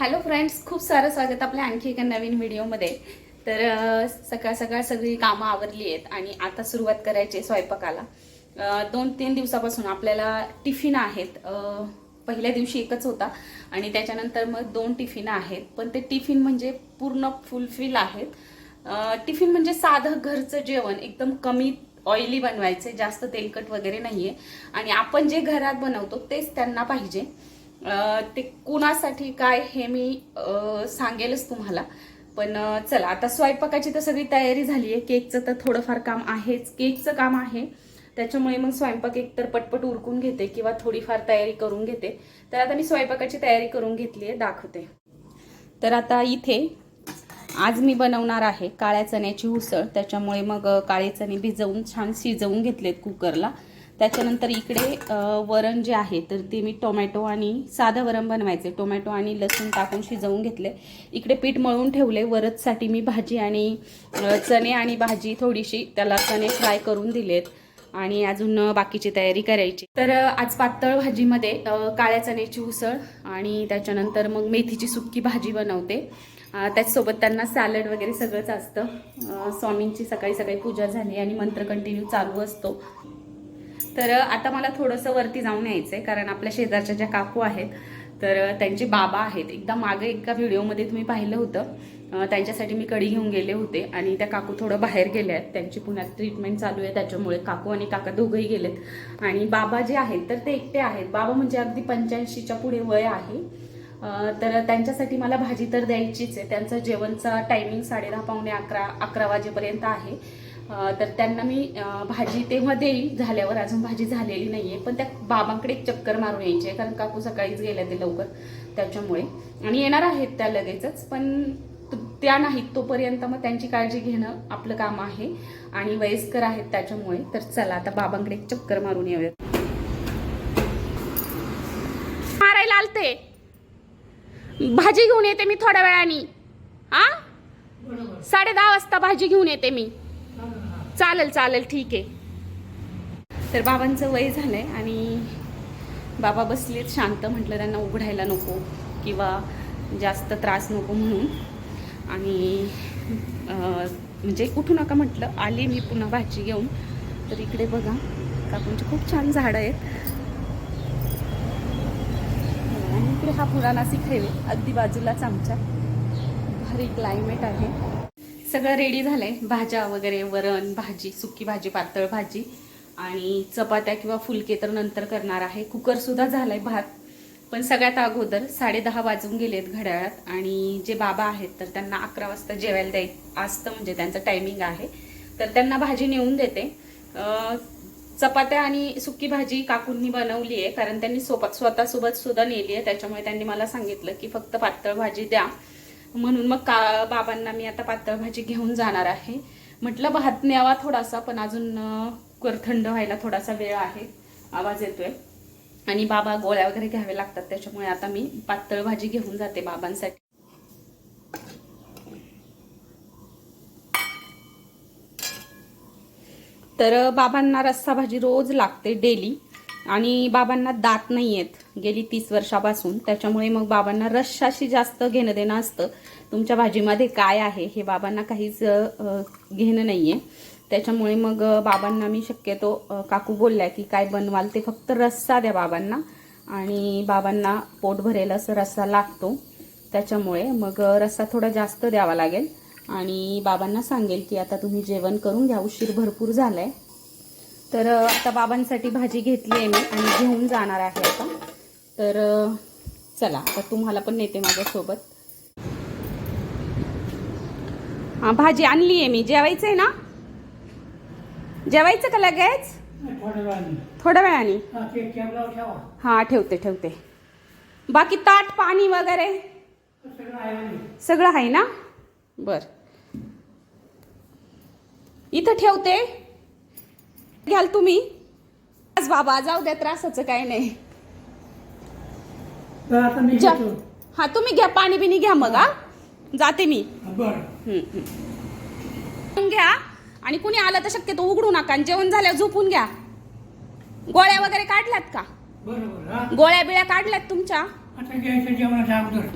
Hello friends खूप सारं स्वागत आपल्या आणखी एका नवीन व्हिडिओमध्ये. तर सकाळ सकाळ सगळी कामं आवरली आहेत आणि आता सुरुवात करायची आहे स्वयंपाकाला. दोन तीन दिवसापासून आपल्याला टिफिन आहेत. पहिल्या दिवशी एकच होता आणि त्याच्यानंतर मग दोन टिफिन आहेत. पण ते टिफिन म्हणजे पूर्ण फुलफिल आहेत. टिफिन म्हणजे साधं घरचं जेवण एकदम कमी ऑइली बनवायचे जास्त तेलकट वगैरे नाही आहे आणि आपण जे घरात बनवतो तेच त्यांना पाहिजे. ते कोणासाठी काय हे मी सांगेलच तुम्हाला. पण चला आता स्वयंपाकाची तर सगळी तयारी झाली आहे केकचं तर थोडंफार काम आहेच. केकचं काम आहे. त्याच्यामुळे मग स्वयंपाक एकतर पटपट उरकून घेते किंवा थोडीफार तयारी करून घेते. तर आता मी स्वयंपाकाची तयारी करून घेतली आहे दाखवते. तर आता इथे आज मी बनवणार आहे काळ्या चण्याची उसळ. त्याच्यामुळे मग काळे चणे भिजवून छान शिजवून घेतलेत कुकरला. त्याच्यानंतर इकडे वरण जे आहे तर ते मी टोमॅटो आणि साधं वरण बनवायचे. टोमॅटो आणि लसूण टाकून शिजवून घेतले. इकडे पीठ मळून ठेवले. वरचसाठी मी भाजी आणि चणे आणि भाजी थोडीशी त्याला चणे फ्राय करून दिलेत. आणि अजून बाकीची तयारी करायची. तर आज पातळ भाजीमध्ये काळ्या चण्याची उसळ आणि त्याच्यानंतर मग मेथीची सुक्की भाजी बनवते. त्याचसोबत त्यांना सॅलड वगैरे सगळंच असतं. स्वामींची सकाळी सकाळी पूजा झाली आणि मंत्र कंटिन्यू चालू असतो. तर आता मला थोडंसं वरती जाऊन यायचं आहे कारण आपल्या शेजारच्या ज्या काकू आहेत तर त्यांचे बाबा आहेत. एकदा मागे एका व्हिडिओमध्ये तुम्ही पाहिलं होतं. त्यांच्यासाठी मी कडी घेऊन गेले होते आणि त्या काकू थोडं बाहेर गेल्या आहेत. त्यांची पुण्यात ट्रीटमेंट चालू आहे त्याच्यामुळे काकू आणि काका दोघंही गेलेत. आणि बाबा जे आहेत तर ते एकटे आहेत. बाबा म्हणजे अगदी पंच्याऐंशीच्या पुढे वय आहे. तर त्यांच्यासाठी मला भाजी तर द्यायचीच आहे. त्यांचं जेवणचा टायमिंग साडे दहा पावणे अकरा अकरा वाजेपर्यंत आहे. तर त्यांना मी भाजी तेव्हा देईल. झाल्यावर अजून भाजी झालेली नाहीये. पण त्या बाबांकडे एक चक्कर मारून यायची. आहे कारण काकू सकाळीच गेल्या ते लवकर त्याच्यामुळे. आणि येणार आहेत त्या लगेचच. पण त्या नाहीत तोपर्यंत मग त्यांची काळजी घेणं आपलं काम आहे. आणि वयस्कर आहेत त्याच्यामुळे. तर चला आता बाबांकडे एक चक्कर मारून येऊयात. मारायला आलते. भाजी घेऊन येते मी थोड्या वेळाने. हा? साडे दहा वाजता भाजी घेऊन येते मी. चालेल चालेल ठीक आहे. तर बाबांचं वय झालं आहे आणि बाबा बसलेत शांत म्हटलं त्यांना उघडायला नको किंवा जास्त त्रास नको म्हणून. आणि म्हणजे उठू नका म्हटलं आली मी पुन्हा भाजी घेऊन. तर इकडे बघा काकूंची खूप छान झाडं आहेत. आणि इकडे हा पुराणा हायवे अगदी बाजूलाच आमच्या. भारी क्लायमेट आहे. सगळं रेडी झालं आहे भाज्या वगैरे वरण भाजी सुकी भाजी पातळ भाजी आणि चपात्या किंवा फुलके तर नंतर करणार आहे. कुकरसुद्धा झाला आहे भात पण सगळ्यात अगोदर साडे दहा वाजून गेलेत घड्याळात आणि जे बाबा आहेत तर त्यांना अकरा वाजता जेवायला द्याय असतं म्हणजे त्यांचं टायमिंग आहे. तर त्यांना भाजी नेऊन देते. चपात्या आणि सुकी भाजी काकूंनी बनवली आहे कारण त्यांनी सोबत स्वतःसोबत सुद्धा नेली आहे. त्याच्यामुळे त्यांनी मला सांगितलं की फक्त पातळ भाजी द्या. म्हणून मग का बाबांना मी आता पातळ भाजी घेऊन जाणार आहे. म्हटलं भात न्यावा थोडासा पण अजून कर थंड व्हायला थोडासा वेळ आहे. आवाज येतोय. आणि बाबा गोळ्या वगैरे घ्याव्या लागतात त्याच्यामुळे आता मी पातळ भाजी घेऊन जाते बाबांसाठी. तर बाबांना रस्सा भाजी रोज लागते डेली. आणि बाबांना दात नाही आहेत गेली तीस वर्षापासून. त्याच्यामुळे मग बाबांना रश्शाशी जास्त घेणं देणं असतं. तुमच्या भाजीमध्ये काय आहे हे बाबांना काहीच घेणं नाही आहे त्याच्यामुळे मग बाबांना मी शक्यतो काकू बोलल्या की काय बनवाल ते फक्त रस्सा द्या बाबांना. आणि बाबांना पोट भरेल असं रस्सा लागतो. त्याच्यामुळे मग रस्सा थोडा जास्त द्यावा लागेल. आणि बाबांना सांगेल की आता तुम्ही जेवण करून घ्या. उशीर भरपूर झाला आहे तर आता बाबांसाठी भाजी घेतली आहे मी आणि घेऊन जाणार आहे आता. तर चला आता तुम्हाला पण नेते माझ्यासोबत. हा भाजी आणली आहे मी. जेवायचं आहे ना? जेवायचं का लगेच? थोड्या वेळाने. हा, हा ठेवते ठेवते. बाकी ताट पाणी वगैरे? सगळं आहे ना? बर. इथं ठेवते. घ्याल तुम्ही? बाबा जाऊ द्या त्रासाचं काय नाही. हा तुम्ही घ्या पाणी बिनी घ्या मग हा. जाते मी. घ्या आणि कुणी आलं तर शक्यतो उघडू नका आणि जेवण झाल्यावर झोपून घ्या. गोळ्या वगैरे काढल्यात का? बरं बरं गोळ्या बिळ्या काढल्यात तुमच्या?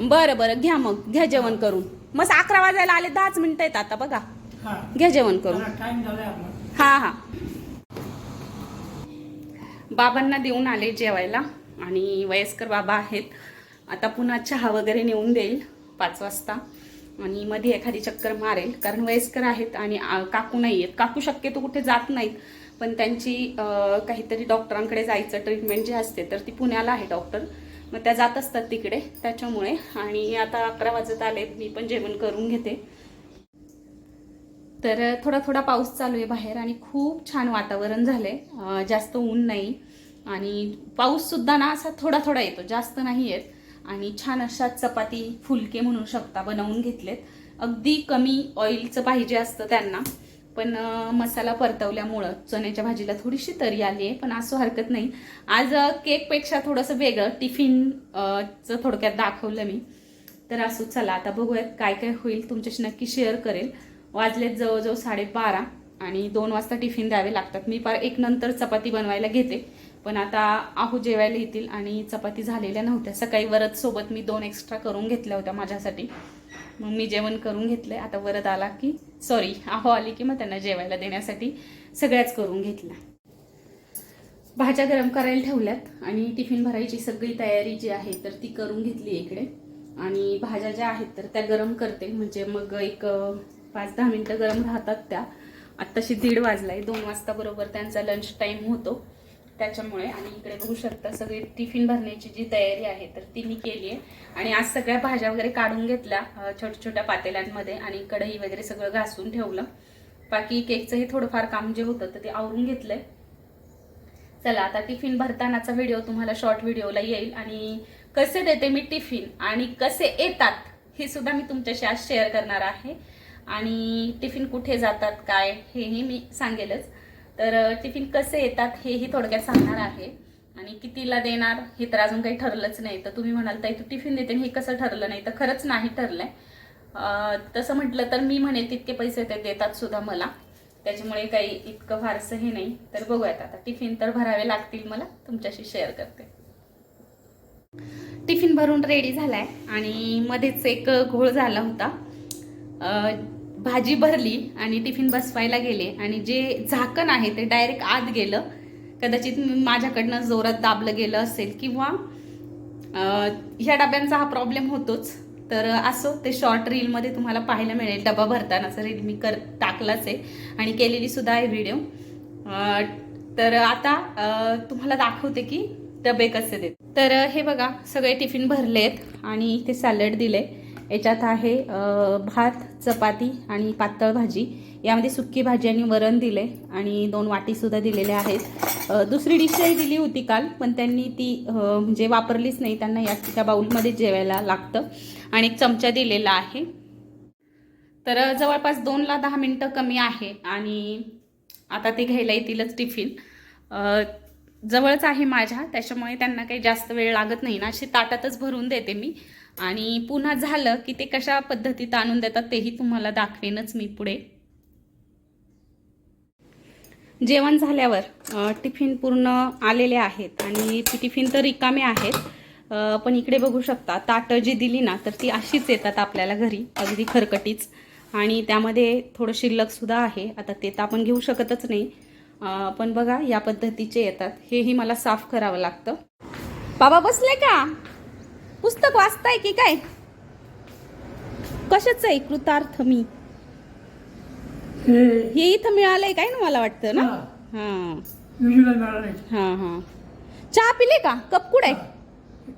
बरं बरं घ्या मग. घ्या जेवण करून. मस्त अकरा वाजायला आले दहाच मिनिटं आहेत आता बघा. घ्या जेवण करून. झालाय हा हा. बाबांना देऊन आले जेवायला. आणि वयस्कर बाबा आहेत. आता पुन्हा चहा वगैरे नेऊन देईल पाच वाजता. आणि मध्ये एखादी चक्कर मारेल. कारण वयस्कर आहेत आणि आ, काकू नाही आहेत काकू शक्यतो कुठे जात नाहीत. पण त्यांची काहीतरी डॉक्टरांकडे जायचं ट्रीटमेंट जी असते तर ती पुण्याला आहे डॉक्टर. मग त्या जात असतात तिकडे. त्याच्यामुळे. आणि आता अकरा वाजत आले मी पण जेवण करून घेते. तर थोडा थोडा पाऊस चालू आहे बाहेर आणि खूप छान वातावरण झालंय. आहे जास्त ऊन नाही. आणि पाऊस सुद्धा ना असा थोडा थोडा येतो जास्त नाही येत. आणि छान अशा चपाती फुलके म्हणू शकता बनवून घेतलेत. अगदी कमी ऑइलचं पाहिजे असतं त्यांना. पण मसाला परतवल्यामुळं चण्याच्या भाजीला थोडीशी तरी आली आहे पण असं हरकत नाही. आज केकपेक्षा थोडंसं वेगळं टिफिन चं थोडक्यात दाखवलं मी. तर असू चला आता बघूयात काय काय होईल. तुमच्याशी नक्की शेअर करेल. वाजलेत जवळजवळ साडेबारा आणि दोन वाजता टिफिन द्यावे लागतात. मी पार एक नंतर चपाती बनवायला घेते. पण आता आहू जेवायला येतील आणि चपाती झालेल्या नव्हत्या. सकाळी वरद सोबत मी दोन एक्स्ट्रा करून घेतल्या होत्या माझ्यासाठी. मग मी जेवण करून घेतलंय. आता वरद आला की सॉरी आहो आली की मग त्यांना जेवायला देण्यासाठी सगळ्याच करून घेतल्या. भाज्या गरम करायला ठेवल्यात आणि टिफिन भरायची सगळी तयारी जी आहे तर ती करून घेतली इकडे. आणि भाज्या ज्या आहेत तर त्या गरम करते. म्हणजे मग एक पाच दहा मिनटं गरम राहतात त्या. आत्ताशी दीड वाजलाय दोन वाजता बरोबर त्यांचा लंच टाईम होतो. त्याच्यामुळे आणि इकडे बघू शकता सगळी टिफिन भरण्याची जी तयारी आहे तर ती मी केली आहे. आणि आज सगळ्या भाज्या वगैरे काढून घेतल्या छोट्या छोट्या पातेल्यांमध्ये आणि कढई वगैरे सगळं घासून ठेवलं. बाकी केकचंही थोडंफार काम जे होतं तर ते आवरून घेतलंय. चला आता टिफिन भरतानाचा व्हिडिओ तुम्हाला शॉर्ट व्हिडिओला येईल. आणि कसे देते मी टिफिन आणि कसे येतात हे सुद्धा मी तुमच्याशी आज शेअर करणार आहे. आणि टिफिन कुठे जातात काय हेही मी सांगेलच. तर टिफिन कसे येतात हेही थोडक्यात सांगणार आहे. आणि कितीला देणार हे तर अजून काही ठरलंच नाही. तर तुम्ही म्हणाल ताई तू टिफिन देते हे कसं ठरलं नाही? तर खरंच नाही ठरलंय. आहे तसं म्हटलं तर मी म्हणेल तितके पैसे ते देतात सुद्धा मला. त्याच्यामुळे काही इतकं फारसं हे नाही. तर बघूयात आता. टिफिन तर भरावे लागतील मला. तुमच्याशी शेअर करते. टिफिन भरून रेडी झालाय. आणि मध्येच एक घोळ झाला होता. भाजी भरली आणि टिफिन बसवायला गेले आणि जे झाकण आहे ते डायरेक्ट आत गेलं. कदाचित माझ्याकडनं जोरात दाबलं गेलं असेल किंवा ह्या डब्यांचा हा प्रॉब्लेम होतोच. तर असो ते शॉर्ट रीलमध्ये तुम्हाला पाहायला मिळेल. डबा भरतानाचा रील मी कर टाकलाच आहे आणि केलेली सुद्धा आहे व्हिडिओ तर आता तुम्हाला दाखवते की डबे कसे देत. तर हे बघा सगळे टिफिन भरलेत आणि इथे सॅलड दिले याच्यात आहे भात चपाती आणि पातळ भाजी. यामध्ये सुक्की भाजी आणि वरण दिले आणि दोन वाटीसुद्धा दिलेल्या आहेत. दुसरी डिशही दिली होती काल पण त्यांनी ती म्हणजे वापरलीच नाही. त्यांना या त्या बाऊलमध्ये जेवायला लागतं. आणि एक चमचा दिलेला आहे. तर जवळपास दोनला दहा मिनटं कमी आहे आणि आता ते घ्यायला येतीलच टिफिन. जवळच आहे माझ्या त्याच्यामुळे त्यांना काही जास्त वेळ लागत नाही ना. अशी ताटातच भरून देते मी. आणि पुन्हा झालं की ते कशा पद्धतीत आणून देतात तेही तुम्हाला दाखवेनच मी पुढे. जेवण झाल्यावर टिफिन पूर्ण आलेले आहेत आणि ती टिफिन तर रिकामे आहेत. पण इकडे बघू शकता ताटं जी दिली ना तर ती अशीच येतात आपल्याला घरी अगदी खरकटीच. आणि त्यामध्ये थोडं शिल्लकसुद्धा आहे. आता ते तर आपण घेऊ शकतच नाही. पण बघा या पद्धतीचे येतात. हेही मला साफ करावं लागतं. बाबा बसले का? पुस्तक वाचताय की काय? कशाच आहे कृतार्थ मी? हे इथं मिळालंय काय ना मला वाटतं ना? हा. हां. हां हां. चहा पिले का? कप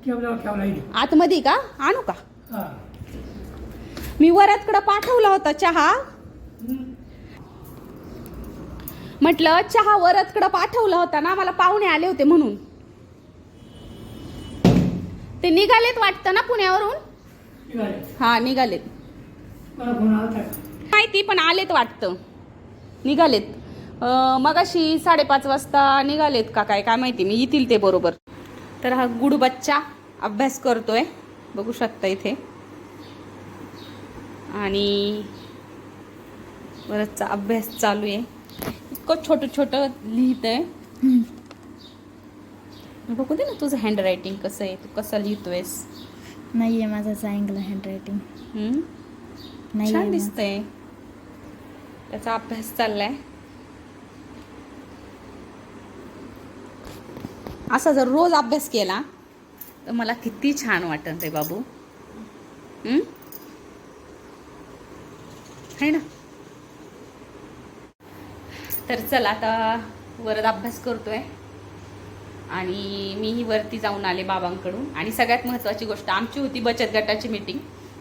ठेवला इथे. आतमध्ये का? आणू का? मी वरातकडं पाठवला होता चहा. म्हटलं चहा वरदकडं पाठवला होता ना मला पाहुणे आले होते म्हणून. ते निघालेत वाटतं ना पुण्यावरून? हा निघालेत. माहिती पण आलेत वाटतं. निघालेत. मगाशी साडेपाच वाजता निघालेत का काय काय माहिती मी येतील ते बरोबर. तर हा गुड बच्चा अभ्यास करतोय. बघू शकता इथे. आणि बरंचचा अभ्यास चालू आहे. इतकं छोटं छोटं लिहित आहे बघू दे ना तुझं हँड रायटिंग कसं आहे तू कसं लिहितोयस? नाही आहे माझं चांगलं हँडरायटिंग? नाही छान आहे दिसतंय. त्याचा अभ्यास चाललाय. असा जर रोज अभ्यास केला तर मला किती छान वाटत रे बाबू. हम्म? है ना? तर चला आता वरद अभ्यास करतोय. आणि मीही वरती जाऊन आले बाबांकडून. आणि सगळ्यात महत्त्वाची गोष्ट आमची होती बचत गटाची मीटिंग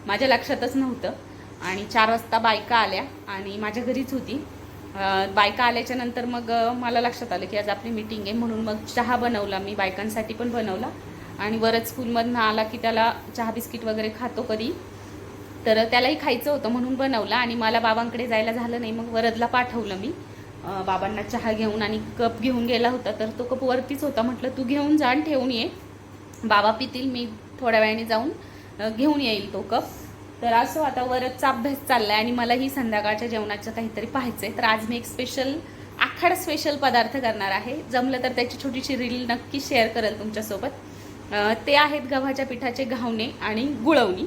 माझ्या लक्षातच नव्हतं. आणि चार वाजता बायका आल्या आणि माझ्या घरीच होती. बायका आल्याच्यानंतर मग मला लक्षात आलं की आज आपली मीटिंग आहे. म्हणून मग चहा बनवला मी बायकांसाठी पण बनवला. आणि वरच स्कूलमधनं आला की त्याला चहा बिस्किट वगैरे खातो कधी. तर त्यालाही खायचं होतं म्हणून बनवलं. आणि मला बाबांकडे जायला झालं नाही. मग वरदला पाठवलं मी. बाबांना चहा घेऊन आणि कप घेऊन गेला होता तर तो कप वरतीच होता. म्हटलं तू घेऊन जा आणि ठेवून ये. बाबा पितील मी थोड्या वेळाने जाऊन घेऊन येईल तो कप. तर असं आता वरचा अभ्यास चाललाय आणि मला ही संध्याकाळच्या जेवणाचं काहीतरी पाहायचंय. तर आज मी एक स्पेशल आखाड स्पेशल पदार्थ करणार आहे. जमलं तर त्याची छोटीशी रील नक्की शेअर करेल तुमच्यासोबत. ते आहेत गव्हाच्या पिठाचे घावणे आणि गुळवणी.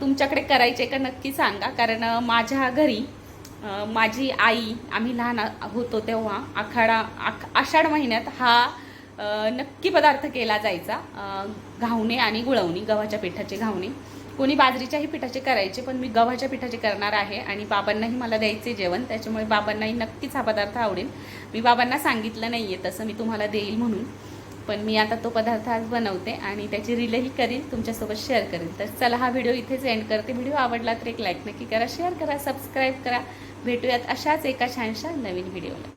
तुमच्याकडे करायचे का नक्की सांगा. कारण माझ्या घरी माझी आई आम्ही लहान होतो तेव्हा आखाडा आख आषाढ महिन्यात हा नक्की पदार्थ केला जायचा. घावणे आणि गुळवणी गव्हाच्या पिठाचे घावणे. कोणी बाजरीच्याही पिठाचे करायचे पण मी गव्हाच्या पिठाचे करणार आहे आणि बाबांनाही मला द्यायचे जेवण. त्याच्यामुळे बाबांनाही नक्कीच हा पदार्थ आवडेल. मी बाबांना सांगितलं नाही आहे तसं मी तुम्हाला देईल म्हणून. पण मी आता तो पदार्थ आज बनवते आणि त्याची रीलही करील तुमच्यासोबत शेअर करेल तर चला हा व्हिडिओ इथेच एंड करते. व्हिडिओ आवडला तर एक लाईक नक्की करा शेअर करा सबस्क्राईब करा. भेटूयात अशाच एका छानशा नवीन व्हिडिओला